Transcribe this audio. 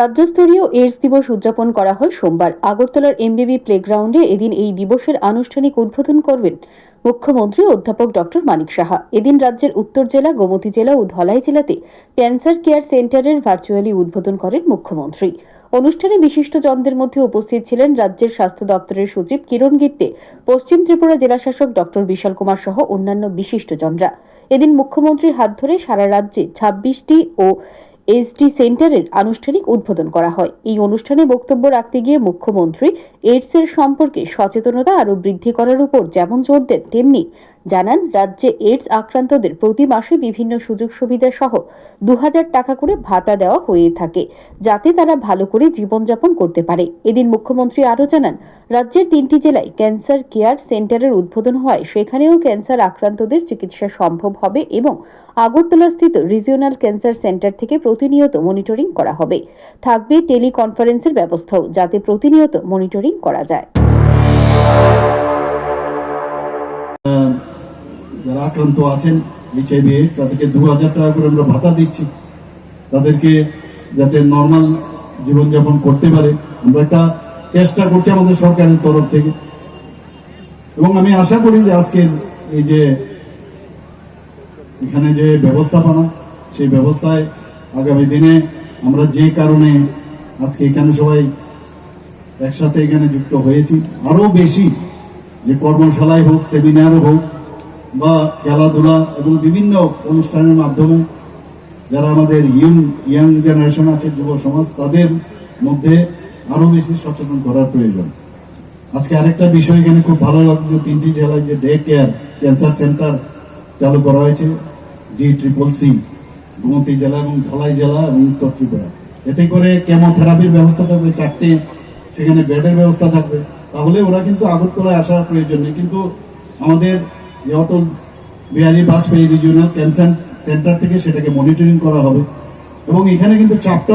রাজ্যস্তরীয় AIDS দিবস উদযাপন করা হয় সোমবার। আগরতলার এমবিবি প্লেগ্রাউন্ডে এদিন এই দিবসের আনুষ্ঠানিক উদ্বোধন করবেন মুখ্যমন্ত্রী অধ্যাপক ডক্টর মানিক সাহা। এদিন রাজ্যের উত্তর জেলা, গোমতী জেলা ও ধলাই জেলাতে ক্যান্সার কেয়ার সেন্টারের ভার্চুয়ালি উদ্বোধন করেন মুখ্যমন্ত্রী। অনুষ্ঠানে বিশিষ্টজনদের মধ্যে উপস্থিত ছিলেন রাজ্যের স্বাস্থ্য দপ্তরের সচিব কিরণ গিত্তে, পশ্চিম ত্রিপুরা জেলাশাসক ডক্টর বিশাল কুমার সহ অন্যান্য বিশিষ্টজনরা। এদিন মুখ্যমন্ত্রীর হাত ধরে সারা রাজ্যে ছাব্বিশটি ও এসডি সেন্টারের আনুষ্ঠানিক উদ্বোধন করা হয়। এই অনুষ্ঠানে বক্তব্য রাখতে গিয়ে মুখ্যমন্ত্রী, এইডসের সম্পর্কে সচেতনতা আরও বৃদ্ধি করার উপর যেমন জোর দেন, তেমনি জানান, রাজ্যে এইডস আক্রান্তদের প্রতি মাসে বিভিন্ন সুযোগ সুবিধা সহ দু হাজার টাকা করে ভাতা দেওয়া হয়ে থাকে, যাতে তারা ভালো করে জীবনযাপন করতে পারে। এদিন মুখ্যমন্ত্রী আরও জানান, রাজ্যের তিনটি জেলায় ক্যান্সার কেয়ার সেন্টারের উদ্বোধন হয়, সেখানেও ক্যান্সার আক্রান্তদের চিকিৎসা সম্ভব হবে এবং আগরতলাস্থিত রিজিওনাল ক্যান্সার সেন্টার থেকে প্রতিনিয়ত মনিটরিং করা হবে। থাকবে টেলিকনফারেন্সের ব্যবস্থাও, যাতে প্রতিনিয়ত মনিটরিং করা যায়। যারা আক্রান্ত আছেন এইচআইভি এইডস তাদেরকে দু হাজার টাকা করে আমরা ভাতা দিচ্ছি। তাদেরকে যাতে নর্মাল জীবনযাপন করতে পারে। আমরা একটা চেষ্টা করছি আমাদের সরকারের তরফ থেকে। এবং আমি আশা করি যে আজকের এই যে এখানে যে ব্যবস্থাপনা, সেই ব্যবস্থায় আগামী দিনে আমরা যে কারণে আজকে এখানে সবাই একসাথে এখানে যুক্ত হয়েছি আরও বেশি যে কর্মশালায় হোক সেমিনার হোক বা খেলাধুলা এবং বিভিন্ন অনুষ্ঠানের মাধ্যমে যারা আমাদের ইয়ং, ইয়াং জেনারেশন আছে, যুব সমাজ, তাদের মধ্যে আরও বেশি সচেতন করার প্রয়োজন। আজকে আরেকটা বিষয় এখানে খুব ভালো লাগছে তিনটি জেলায় যে ডে কেয়ার ক্যান্সার সেন্টার চালু করা হয়েছে ডি ট্রিপল সি গোমতী জেলা এবং ধলাই জেলা এবং উত্তর ত্রিপুরা। এতে করে কেমোথেরাপির ব্যবস্থা থাকবে, চারটে সেখানে বেডের ব্যবস্থা থাকবে। তাহলে ওরা কিন্তু আগরতলায় আসার প্রয়োজন নেই। কিন্তু আমাদের যে Atal Bihari Vajpayee regional cancer centre থেকে সেটাকে মনিটরিং করা হবে। এবং এখানে কিন্তু চারটা